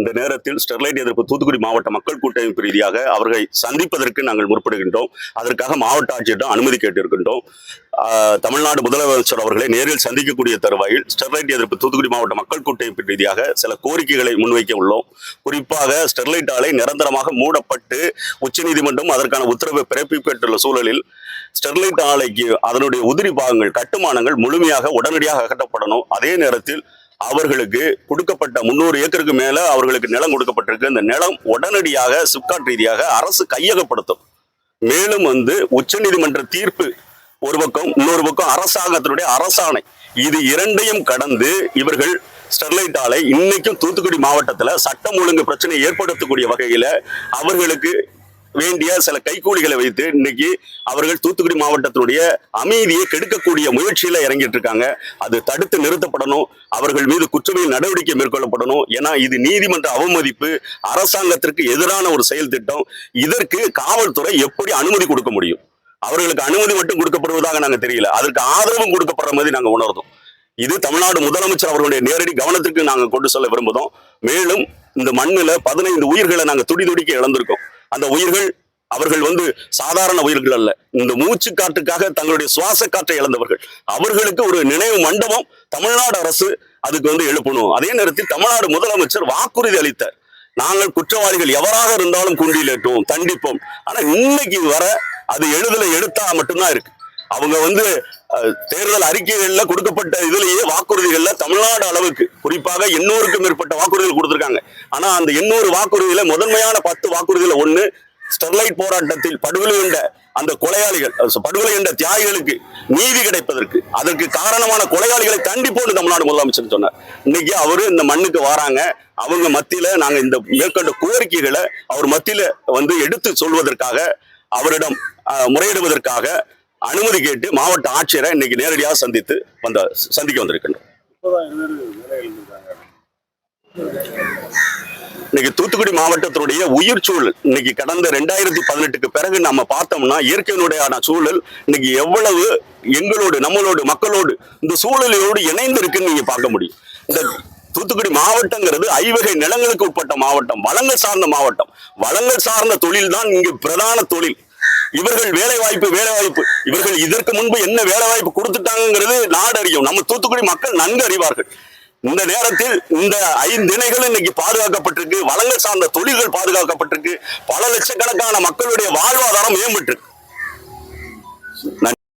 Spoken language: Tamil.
இந்த நேரத்தில் ஸ்டெர்லைட் எதிர்ப்பு தூத்துக்குடி மாவட்ட மக்கள் கூட்டமைப்பு ரீதியாக அவர்களை சந்திப்பதற்கு நாங்கள் முற்படுகின்றோம். அதற்காக மாவட்ட ஆட்சியிடம் அனுமதி கேட்டிருக்கின்றோம். தமிழ்நாடு முதலமைச்சர் அவர்களை நேரில் சந்திக்கக்கூடிய தருவாயில் ஸ்டெர்லைட் எதிர்ப்பு தூத்துக்குடி மாவட்ட மக்கள் கூட்டமைப்பு ரீதியாக சில கோரிக்கைகளை முன்வைக்க உள்ளோம். குறிப்பாக ஸ்டெர்லைட் ஆலை நிரந்தரமாக மூடப்பட்டு உச்சநீதிமன்றம் அதற்கான உத்தரவை பிறப்பிக்கப்பட்டுள்ள சூழலில் ஸ்டெர்லைட் ஆலைக்கு அதனுடைய உதிரி பாகங்கள் கட்டுமானங்கள் முழுமையாக உடனடியாக அகற்றப்படணும். அதே நேரத்தில் அவர்களுக்கு கொடுக்கப்பட்ட முன்னூறு ஏக்கருக்கு மேல அவர்களுக்கு நிலம் கொடுக்கப்பட்டிருக்கு. அந்த நிலம் உடனடியாக சிப்காட் ரீதியாக அரசு கையகப்படுத்தும். மேலும் வந்து உச்சநீதிமன்ற தீர்ப்பு ஒரு பக்கம் இன்னொரு பக்கம் அரசாங்கத்தினுடைய அரசாணை. இது இரண்டையும் கடந்து இவர்கள் ஸ்டெர்லைட் ஆலை இன்னைக்கும் தூத்துக்குடி மாவட்டத்தில் சட்டம் ஒழுங்கு பிரச்சனை ஏற்படுத்தக்கூடிய வகையில் அவர்களுக்கு வேண்டிய சில கைக்கூலிகளை வைத்து இன்னைக்கு அவர்கள் தூத்துக்குடி மாவட்டத்தினுடைய அமைதியை கெடுக்கக்கூடிய முயற்சியில இறங்கிட்டு இருக்காங்க அது தடுத்து நிறுத்தப்படணும். அவர்கள் மீது குற்றவியல் நடவடிக்கை மேற்கொள்ளப்படணும். ஏன்னா இது நீதிமன்ற அவமதிப்பு அரசாங்கத்திற்கு எதிரான ஒரு செயல் திட்டம். இதற்கு காவல்துறை எப்படி அனுமதி கொடுக்க முடியும்? அவர்களுக்கு அனுமதி மட்டும் கொடுக்கப்படுவதாக நாங்க தெரியல. அதற்கு ஆதரவும் கொடுக்கப்படுற மாதிரி நாங்க உணர்ந்தோம் இது தமிழ்நாடு முதலமைச்சர் அவர்களுடைய நேரடி கவனத்திற்கு நாங்க கொண்டு செல்ல விரும்புதோம் மேலும் இந்த மண்ணுல பதினைந்து உயிர்களை நாங்க துடி துடிக்க இழந்திருக்கோம். அந்த உயிர்கள் அவர்கள் வந்து சாதாரண உயிர்கள் அல்ல. இந்த மூச்சு காற்றுக்காக தங்களுடைய சுவாச காற்றை இழந்தவர்கள். அவர்களுக்கு ஒரு நினைவு மண்டபம் தமிழ்நாடு அரசு அதுக்கு வந்து எழுப்பணும். அதே நேரத்தில் தமிழ்நாடு முதலமைச்சர் வாக்குறுதி அளித்தார். நாங்கள் குற்றவாளிகள் எவராக இருந்தாலும் குண்டிலேட்டுவோம் தண்டிப்போம். ஆனா இன்னைக்கு வர அது எழுதல எடுத்தா மட்டும்தான் இருக்கு. அவங்க வந்து தேர்தல் அறிக்கைகள்ல கொடுக்கப்பட்ட இதுலயே வாக்குறுதிகள்ல தமிழ்நாடு அளவுக்கு குறிப்பாக எண்ணூறுக்கும் மேற்பட்ட வாக்குறுதிகள் கொடுத்திருக்காங்க. ஆனா அந்த எண்ணூறு வாக்குறுதியில முதன்மையான பத்து வாக்குறுதியில ஒண்ணு ஸ்டெர்லைட் போராட்டத்தில் படுகொலை என்ற அந்த கொலையாளிகள் படுகொலை என்ற தியாகிகளுக்கு நீதி கிடைப்பதற்கு அதற்கு காரணமான கொலையாளிகளை கண்டிப்போன்னு தமிழ்நாடு முதலமைச்சர் சொன்னார். இன்னைக்கு அவரு இந்த மண்ணுக்கு வராங்க அவங்க மத்தியில நாங்க இந்த மேற்கொண்ட கோரிக்கைகளை அவர் மத்தியில வந்து எடுத்து சொல்வதற்காக அவரிடம் முறையிடுவதற்காக அனுமதி கேட்டு மாவட்ட ஆட்சியரை இன்னைக்கு நேரடியாக சந்தித்து வந்த சந்திக்க வந்திருக்கின்றோம். இன்னைக்கு தூத்துக்குடி மாவட்டத்தினுடைய உயிர் சூழல் இன்னைக்கு கடந்த ரெண்டாயிரத்தி பதினெட்டுக்கு பிறகு நம்ம பார்த்தோம்னா இயற்கையினுடையான சூழல் இன்னைக்கு எவ்வளவு எங்களோடு நம்மளோடு மக்களோடு இந்த சூழலோடு இணைந்து இருக்குன்னு நீங்க பார்க்க முடியும். இந்த தூத்துக்குடி மாவட்டங்கிறது ஐவகை நிலங்களுக்கு உட்பட்ட மாவட்டம் வளங்கள் சார்ந்த மாவட்டம். வளங்கள் சார்ந்த தொழில் தான் இங்கு பிரதான தொழில். இவர்கள் வேலை வாய்ப்பு வேலை வாய்ப்பு இவர்கள் இதற்கு முன்பு என்ன வேலை வாய்ப்பு கொடுத்துட்டாங்கிறது நாடு அறியும் நம்ம தூத்துக்குடி மக்கள் நன்கு அறிவார்கள். இந்த நேரத்தில் இந்த ஐந்திணைகள் இன்னைக்கு பாதுகாக்கப்பட்டிருக்கு. வளங்கள் சார்ந்த தொழில்கள் பாதுகாக்கப்பட்டிருக்கு. பல லட்சக்கணக்கான மக்களுடைய வாழ்வாதாரம் மேம்பட்டு